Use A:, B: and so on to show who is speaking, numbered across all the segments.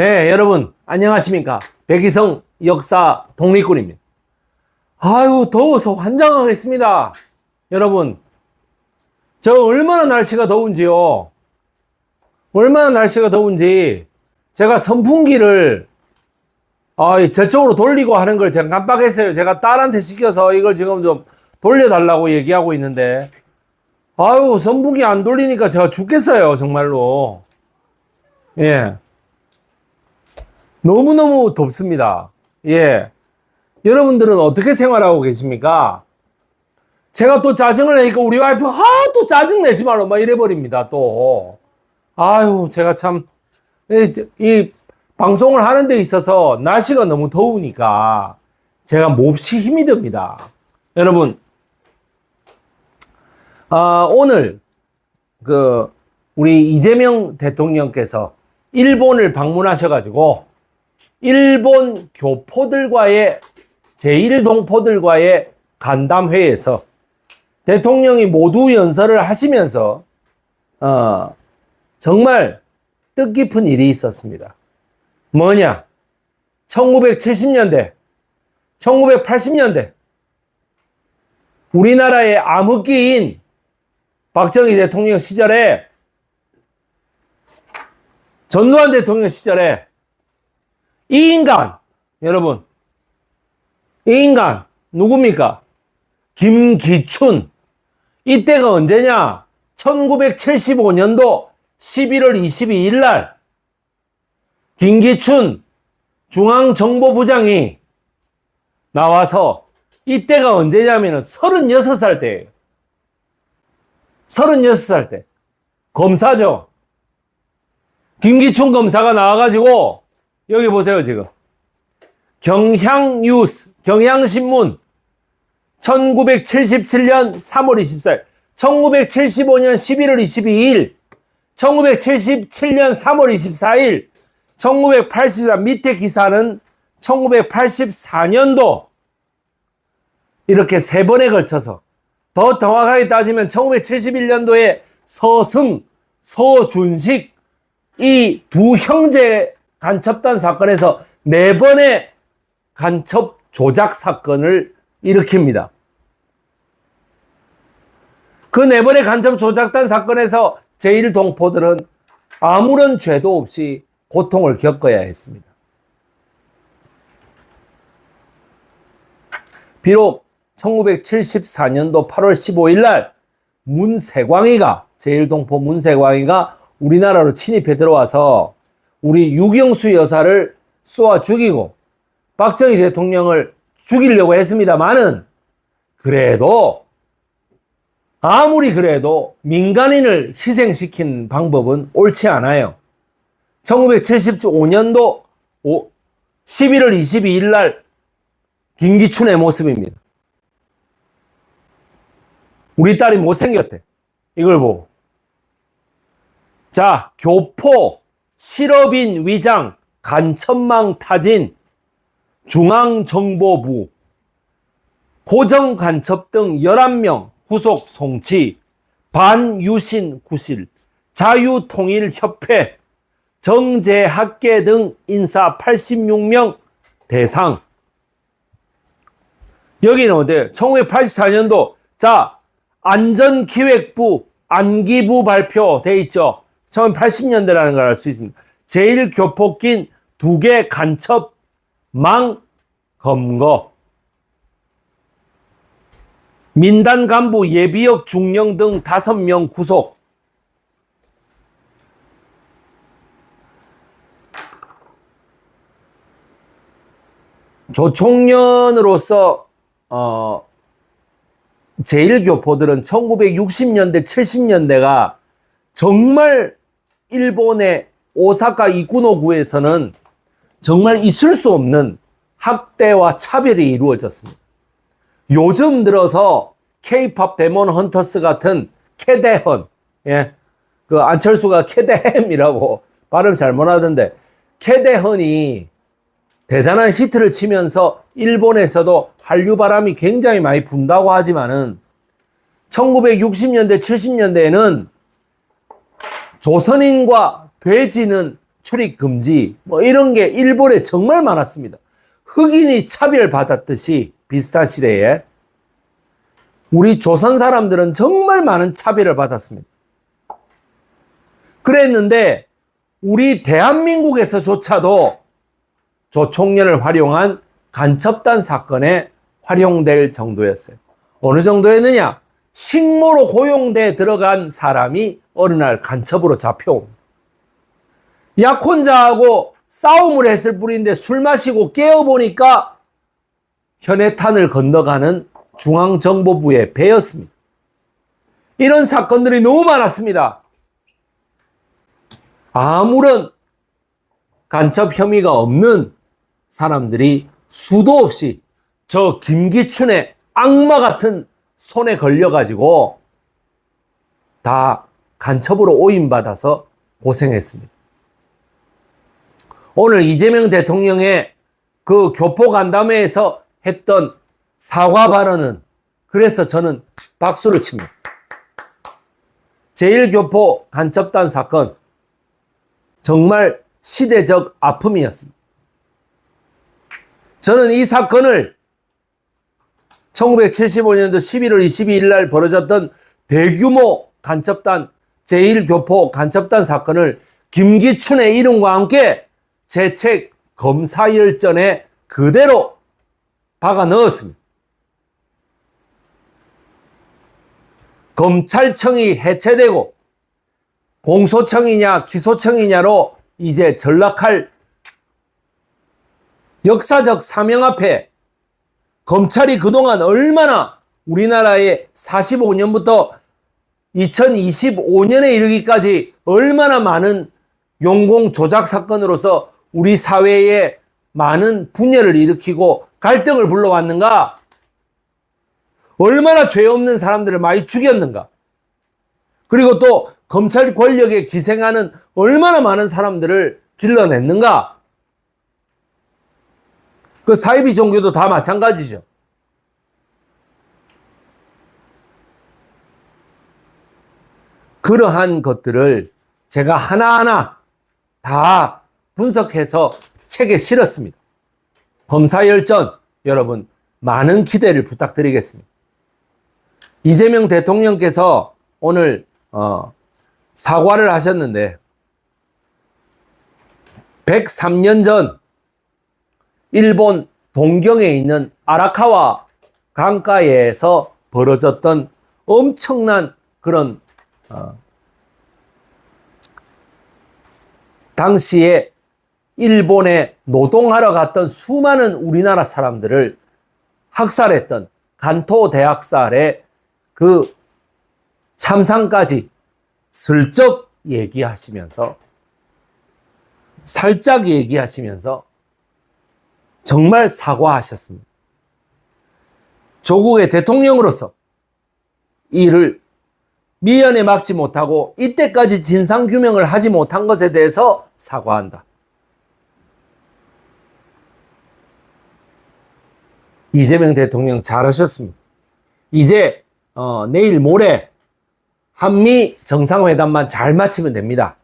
A: 네, 여러분, 안녕하십니까. 백이성 역사 독립군입니다. 아유, 더워서 환장하겠습니다. 여러분, 저 얼마나 날씨가 더운지요. 얼마나 날씨가 더운지 제가 선풍기를 아, 저쪽으로 돌리고 하는 걸 제가 깜빡했어요. 제가 딸한테 시켜서 이걸 지금 좀 돌려달라고 얘기하고 있는데 아유, 선풍기 안 돌리니까 제가 죽겠어요. 정말로. 예. 너무너무 덥습니다. 예. 여러분들은 어떻게 생활하고 계십니까? 제가 또 짜증을 내니까 우리 와이프, 아, 또 짜증 내지 말로 막 이래버립니다, 또. 아유, 제가 참, 이, 이 방송을 하는 데 있어서 날씨가 너무 더우니까 제가 몹시 힘이 듭니다. 여러분, 아, 오늘, 그, 우리 이재명 대통령께서 일본을 방문하셔가지고, 일본 교포들과의 제1동포들과의 간담회에서 대통령이 모두 연설을 하시면서 어, 정말 뜻깊은 일이 있었습니다. 뭐냐? 1970년대, 1980년대 우리나라의 암흑기인 박정희 대통령 시절에 전두환 대통령 시절에 이 인간, 여러분, 이 인간, 누굽니까? 김기춘. 이때가 언제냐? 1975년도 11월 22일 날, 김기춘 중앙정보부장이 나와서, 이때가 언제냐면은 36살 때예요. 36살 때. 검사죠. 김기춘 검사가 나와가지고, 여기 보세요, 지금. 경향뉴스, 경향신문, 1977년 3월 24일, 1975년 11월 22일, 1977년 3월 24일, 1984 밑에 기사는 1984년도 이렇게 세 번에 걸쳐서 더 정확하게 따지면 1971년도에 서승, 서준식 이 두 형제 간첩단 사건에서 네 번의 간첩 조작 사건을 일으킵니다. 그 네 번의 간첩 조작단 사건에서 제1동포들은 아무런 죄도 없이 고통을 겪어야 했습니다. 비록 1974년도 8월 15일 날 문세광이가 제1동포 문세광이가 우리나라로 침입해 들어와서 우리 유경수 여사를 쏘아 죽이고 박정희 대통령을 죽이려고 했습니다만은 그래도 아무리 그래도 민간인을 희생시킨 방법은 옳지 않아요. 1975년도 11월 22일 날 김기춘의 모습입니다. 우리 딸이 못생겼대. 이걸 보고. 자, 교포, 실업인 위장, 간천망 타진, 중앙정보부, 고정간첩 등 11명 후속 송치, 반유신 구실, 자유통일협회, 정제학계 등 인사 86명 대상. 여기는 어디예요? 1984년도 자 안전기획부 안기부 발표돼 있죠. 1980년대라는 걸 알 수 있습니다. 제일 교폭긴 두 개 간첩 망 검거 민단 간부 예비역 중령 등 다섯 명 구속 조총련으로서 어 제1교포들은 1960년대 70년대가 정말 일본의 오사카 이쿠노구에서는 정말 있을 수 없는 학대와 차별이 이루어졌습니다. 요즘 들어서 케이팝 데몬 헌터스 같은 캐대헌, 예. 그 안철수가 캐대햄이라고 발음 잘 못하던데, 캐대헌이 대단한 히트를 치면서 일본에서도 한류 바람이 굉장히 많이 분다고 하지만은 1960년대, 70년대에는 조선인과 돼지는 출입 금지 뭐 이런 게 일본에 정말 많았습니다. 흑인이 차별받았듯이 비슷한 시대에 우리 조선 사람들은 정말 많은 차별을 받았습니다. 그랬는데 우리 대한민국에서조차도 조총련을 활용한 간첩단 사건에 활용될 정도였어요. 어느 정도였느냐? 식모로 고용돼 들어간 사람이 어느 날 간첩으로 잡혀옵니다. 약혼자하고 싸움을 했을 뿐인데 술 마시고 깨어보니까 현해탄을 건너가는 중앙정보부의 배였습니다. 이런 사건들이 너무 많았습니다. 아무런 간첩 혐의가 없는 사람들이 수도 없이 저 김기춘의 악마 같은 손에 걸려가지고 다 간첩으로 오인받아서 고생했습니다. 오늘 이재명 대통령의 그 교포 간담회에서 했던 사과 발언은 그래서 저는 박수를 칩니다. 제1교포 간첩단 사건 정말 시대적 아픔이었습니다. 저는 이 사건을 1975년도 11월 22일 날 벌어졌던 대규모 간첩단 제1교포 간첩단 사건을 김기춘의 이름과 함께 제 책 검사열전에 그대로 박아 넣었습니다. 검찰청이 해체되고 공소청이냐 기소청이냐로 이제 전락할 역사적 사명 앞에 검찰이 그동안 얼마나 우리나라에 45년부터 2025년에 이르기까지 얼마나 많은 용공 조작 사건으로서 우리 사회에 많은 분열을 일으키고 갈등을 불러왔는가? 얼마나 죄 없는 사람들을 많이 죽였는가? 그리고 또 검찰 권력에 기생하는 얼마나 많은 사람들을 길러냈는가? 그 사이비 종교도 다 마찬가지죠. 그러한 것들을 제가 하나하나 다 분석해서 책에 실었습니다. 검사열전 여러분 많은 기대를 부탁드리겠습니다. 이재명 대통령께서 오늘 어, 사과를 하셨는데 103년 전 일본 동경에 있는 아라카와 강가에서 벌어졌던 엄청난 그런 어, 당시에 일본에 노동하러 갔던 수많은 우리나라 사람들을 학살했던 간토 대학살의 그 참상까지 슬쩍 얘기하시면서 살짝 얘기하시면서 정말 사과하셨습니다. 조국의 대통령으로서 이를 미연에 막지 못하고 이때까지 진상 규명을 하지 못한 것에 대해서 사과한다. 이재명 대통령 잘하셨습니다. 이제 어, 내일 모레 한미 정상회담만 잘 마치면 됩니다.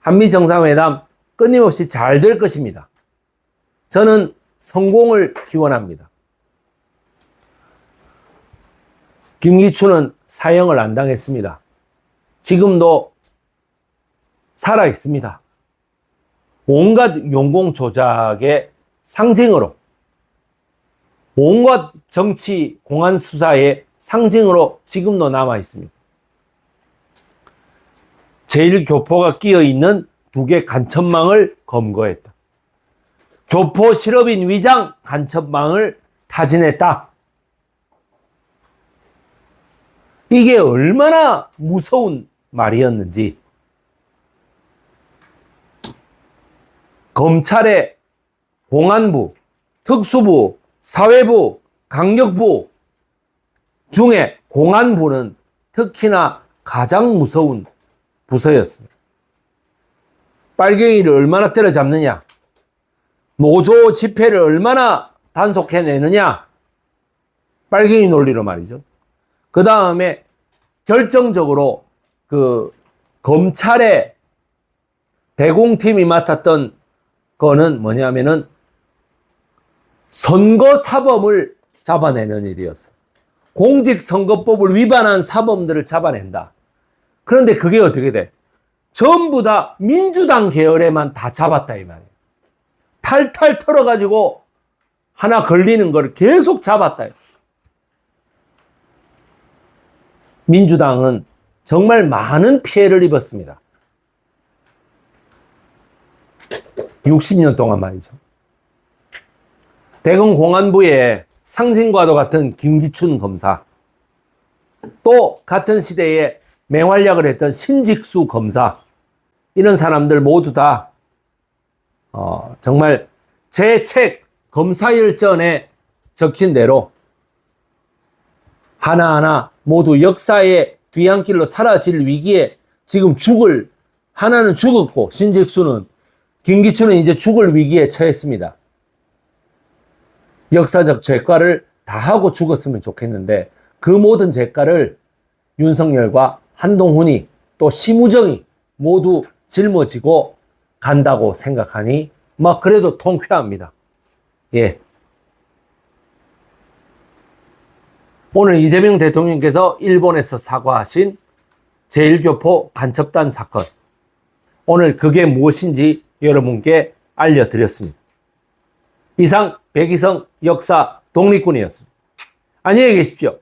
A: 한미 정상회담 끊임없이 잘 될 것입니다. 저는 성공을 기원합니다. 김기춘은 사형을 안 당했습니다. 지금도 살아 있습니다. 온갖 용공 조작의 상징으로 온갖 정치 공안 수사의 상징으로 지금도 남아 있습니다. 제1교포가 끼어 있는 두 개 간첩망을 검거했다. 교포 실업인 위장 간첩망을 타진했다. 이게 얼마나 무서운 말이었는지 검찰의 공안부, 특수부, 사회부, 강력부 중에 공안부는 특히나 가장 무서운 부서였습니다. 빨갱이를 얼마나 때려잡느냐, 노조 집회를 얼마나 단속해내느냐, 빨갱이 논리로 말이죠. 그 다음에 결정적으로 그 검찰의 대공팀이 맡았던 거는 뭐냐면은 선거 사범을 잡아내는 일이었어요. 공직선거법을 위반한 사범들을 잡아낸다. 그런데 그게 어떻게 돼? 전부 다 민주당 계열에만 다 잡았다 이 말이에요. 탈탈 털어가지고 하나 걸리는 걸 계속 잡았다. 민주당은 정말 많은 피해를 입었습니다. 60년 동안 말이죠. 대검 공안부의 상징과도 같은 김기춘 검사, 또 같은 시대에 맹활약을 했던 신직수 검사, 이런 사람들 모두 다, 어, 정말 제 책 검사일전에 적힌 대로 하나하나 모두 역사의 뒤안길로 사라질 위기에 지금 죽을, 하나는 죽었고, 신직수는, 김기춘은 이제 죽을 위기에 처했습니다. 역사적 죄과를 다 하고 죽었으면 좋겠는데, 그 모든 죄과를 윤석열과 한동훈이 또 심우정이 모두 짊어지고 간다고 생각하니, 막 그래도 통쾌합니다. 예. 오늘 이재명 대통령께서 일본에서 사과하신 제1교포 간첩단 사건. 오늘 그게 무엇인지 여러분께 알려드렸습니다. 이상 백이성 역사 독립군이었습니다. 안녕히 계십시오.